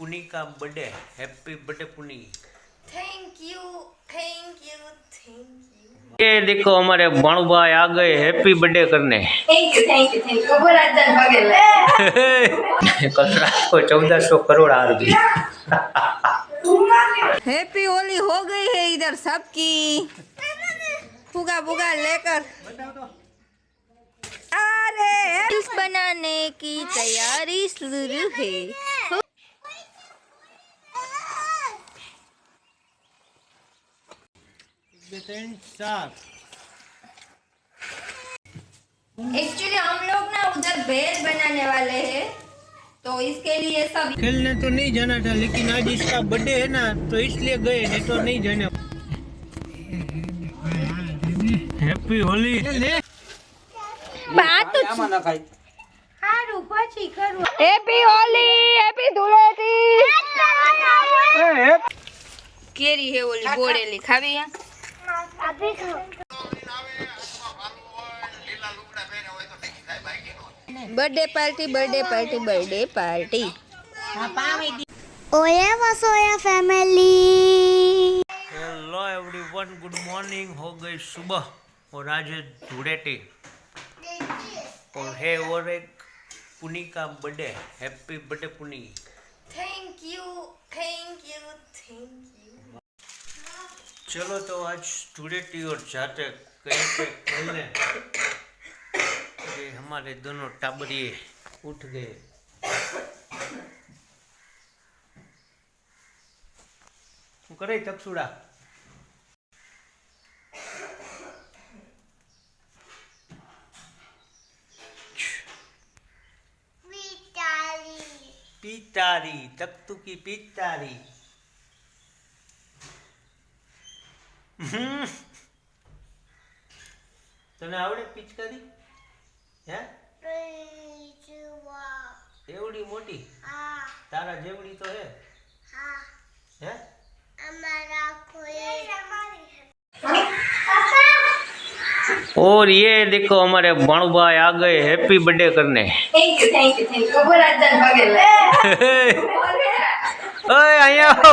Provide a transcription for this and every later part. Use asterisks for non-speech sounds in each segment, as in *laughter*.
पुनी का birthday happy birthday Puni thank you thank you thank you ये देखो हमारे भाणु भाई आ गए हैप्पी बर्थडे करने thank you thank you thank you Govardhan पगले कसरा को 1400 करोड़ आ गई हैप्पी होली हो गई है इधर सबकी फुगा बुगा लेकर अरे बनाने की तैयारी शुरू है एक्चुअली हम लोग ना उधर बेल बनाने वाले हैं तो इसके लिए सब खेलने तो नहीं जाना था लेकिन आज इसका बर्थडे है ना तो इसलिए गए नहीं तो नहीं जाने हैप्पी होली बात तो हैप्पी પછી કરું હેપી केरी है ધૂળેટી કેરી હે ઓલી ગોળેલી birthday party birthday party birthday party ઓએ Vasoya family everyone good morning हो गई सुबह और आज है धूड़ेटी और है और एक पुनी का birthday happy birthday Puni thank you thank you thank you चलो तो आज स्टूडेंट और जातक कहते पे कि हमारे दोनों टाबरिए उठ गए करे तकसुड़ा पितारी तक्तु की पितारी તને આવડે પિચકારી હે એવડી મોટી તારા જેવડી તો હે હે और ये देखो हमारे भाणु भाई आ गए हैप्पी बर्थडे करने thank you thank you thank you बराजन बगल ओए आया हो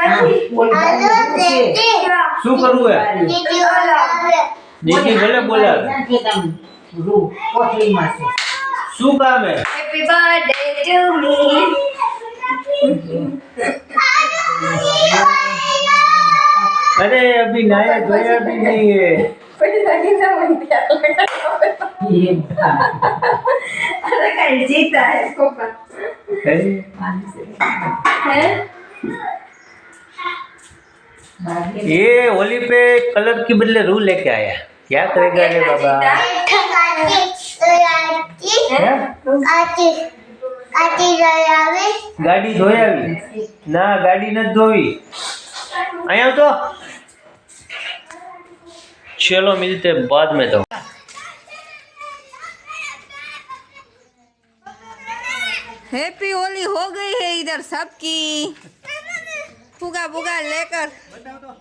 શું કરવું હે દીદી ભલે બોલે શું કામ હે હેપી બર્થડે ટુ મી અરે અભી નાયા ધોયા भी नहीं है अरे कल जीता है इसको है ये होली पे कलर की बदले रू लेके आया क्या करेगा रे बाबा गाड़ी धोयावी ना गाड़ी न धोवी आया तो चलो मिलते बाद में तो हैप्पी होली हो गई है इधर सबकी फुगा बुगा लेकर तो।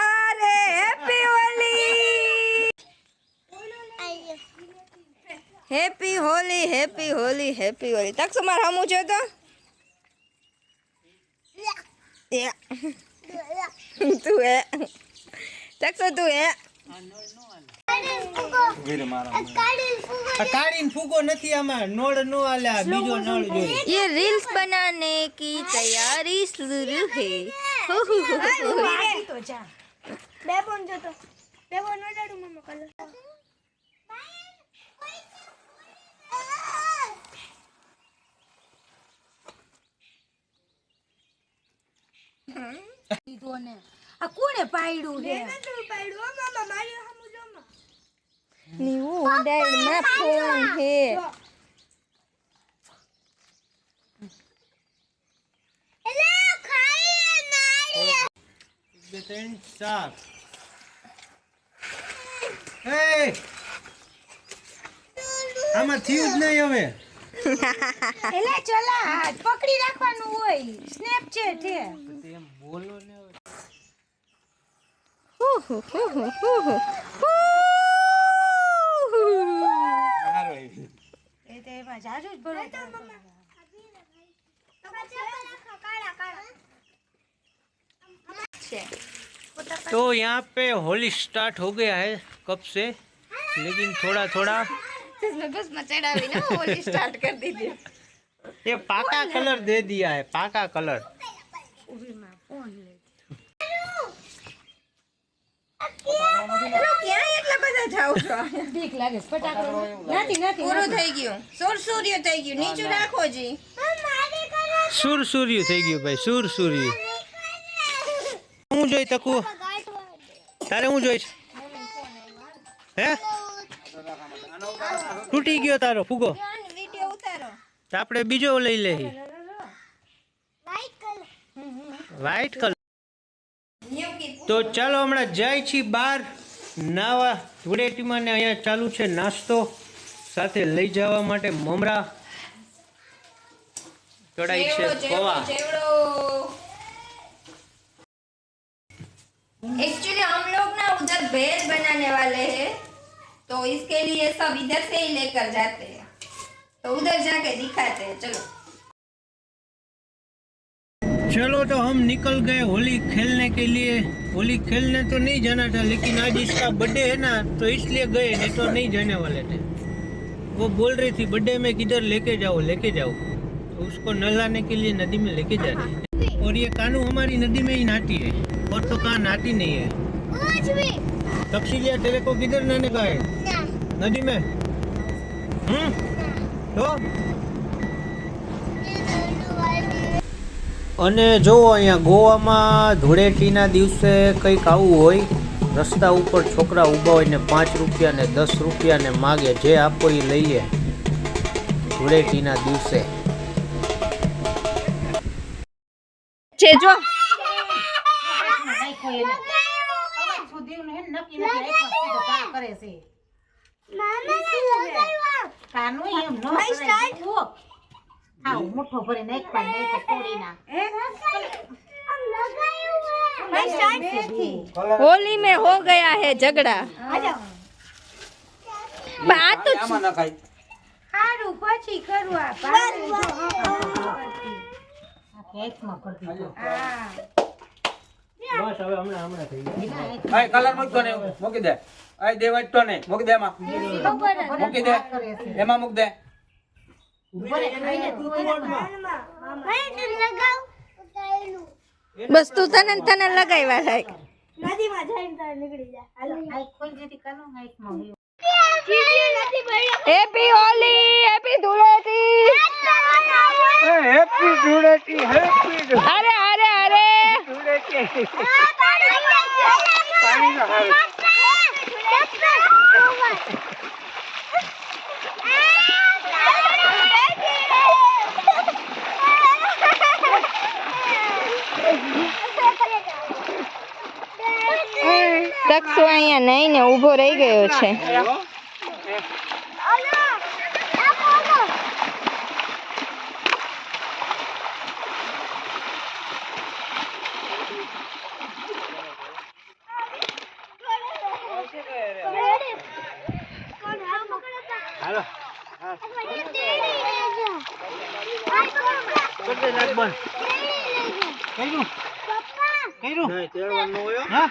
अरे happy Holi happy Holi happy Holi happy Holi तक सुमार हम ऊंचे तो तू है तक तू है કાઢીને ફૂગો નથી આમાં નળ નો આલ્યા બીજો નળ જોઈએ ये रील्स बनाने की तैयारी शुरू है हो हो हो हो हो તો જા બે બોન જો તો બે બોન ઉડાડું મમ્મી કલર આ કોણે પાડ્યું છે પાડ્યું મામા માર્યો นิ้วได้แม่พงเทแล้วใครนายเนี่ยเด็กเต้นจับเฮ้ยอามาทิ้งไม่ยอมเลย એટલે ચલા હાથ પકડી રાખવાનું હોય સ્નેપચેટ એ બોલો ને એમાં જાજુ જ ભરવું પડે तो यहाँ पे होली स्टार्ट हो गया है कब से लेकिन थोड़ा थोड़ा बस मचेड़ा ना होली स्टार्ट कर दी थी ये पाका कलर दे दिया है पाका कलर *laughs* બીક લાગે ફટાકડો નથી નથી પૂરું થઈ ગયું સુરસુર્યું થઈ ગયું નીચું રાખો જી સુરસુર્યું થઈ ગયું ભાઈ સુરસુર્યું હું જોઈ તકુ તારે હું જોઈશ હે તૂટી ગયો તારો ફૂગો આપણે બીજો લઈ લઈ વ્હાઈટ કલર તો ચાલો હમણાં જાય છીએ બાર નાવા ધૂળેટીમાં ને અહીંયા ચાલુ છે નાસ્તો સાથે લઈ જવા માટે મમરા ચડાઈ છે ગોવા एक्चुअली हम लोग ना उधर भेज बनाने वाले हैं तो इसके लिए सब इधर से ही लेकर जाते हैं तो उधर जाके दिखाते हैं चलो चलो तो हम निकल गए होली खेलने के लिए होली खेलने तो नहीं जाना था लेकिन आज इसका बर्थडे है ना तो इसलिए गए नहीं तो नहीं जाने वाले थे वो बोल रही थी बर्थडे में किधर लेके जाओ लेके जाओ तो उसको नहलाने के लिए नदी में लेके जा रही है और ये कानू हमारी नदी में ही नहाती है और तो कहाँ नहाती नहीं है तफसीलिया तेरे को किधर नहाने का है नदी में हुँ? हम्म? तो અને જો અહીંયા ગોવામાં ધૂળેટીના દિવસે કંઈક આવું હોય રસ્તા ઉપર છોકરા ઊભા હોય ને પાંચ રૂપિયા ને દસ રૂપિયા ને માગે જે આપો એ લઈ ધૂળેટીના દિવસે કરે છે ખાવ મુઠ્ઠો ભરીને એક પાન નહીં તો તોડી હોલી મે હો ગયા હે ઝગડા આ તો આમાં ન ખાય સારું પછી કરું આ કેકમાં પડતી હા બસ હવે હમણાં હમણાં થઈ ગયું કલર મૂકતો ને મૂકી દે આ દેવાટતો ને મૂકી દે એમાં મૂકી દે એમાં મૂકી દે બસ તું તને તને લગાવ્યા લાયક નદીમાં જઈને તને નીકળી જા હેપી હોલી અરે અરે અરે અહીંયા નહીં ને ઊભો રહી ગયો છે કર્યું કર્યું નહીં તેડવાનું હોય હા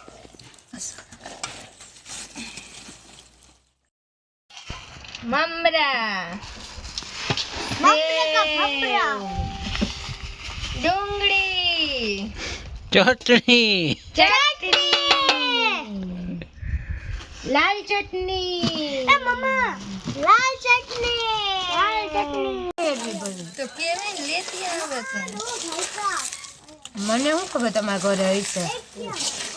મમરા ડુંગળી ચટણી ચટણી લાલ ચટણી એ મમ્મા લાલ ચટણી લાલ ચટણી તો કેવી લેતી આવે છે મને શું ખબર તમારા ઘરે આવી છે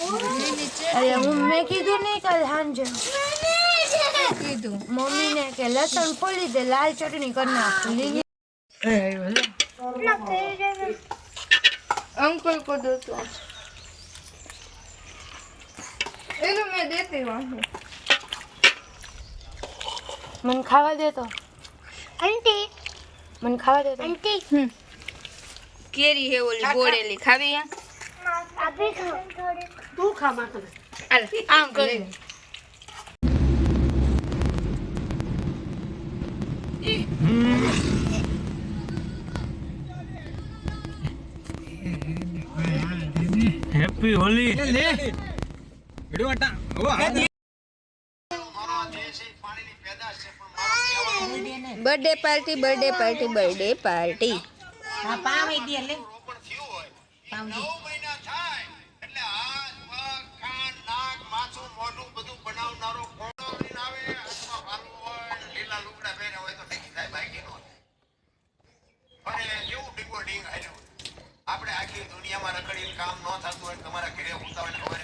અરે મમ્મી કીધું નહીં કાલ હાંજે કીધું મમ્મીને કે લસણ ફોલી દે લાલ ચટણી કરી નાખ લીલી અંકલ કો તો એનું મેં દેતી વાંધો મને ખાવા દે તો આંટી મને ખાવા દે તો આંટી કેરી હે ઓલી ગોળેલી ખાવી આ આપી થોડી તું ખા માખણ આમ કરી હેપી હોલી લે વિડિયો આટા હવે birthday party birthday party birthday party હા પામી દે લે પામી બધું બનાવનારો કોણો કરીને આવે હાથમાં ભાલું હોય લીલા લુગડા પહેર્યા હોય તો ડીકી થાય બાકી નો પણ એવું ડીગો ડીંગ આપણે આખી દુનિયામાં રખડીને કામ ન થતું હોય તમારા ઘરે ઉતાવળ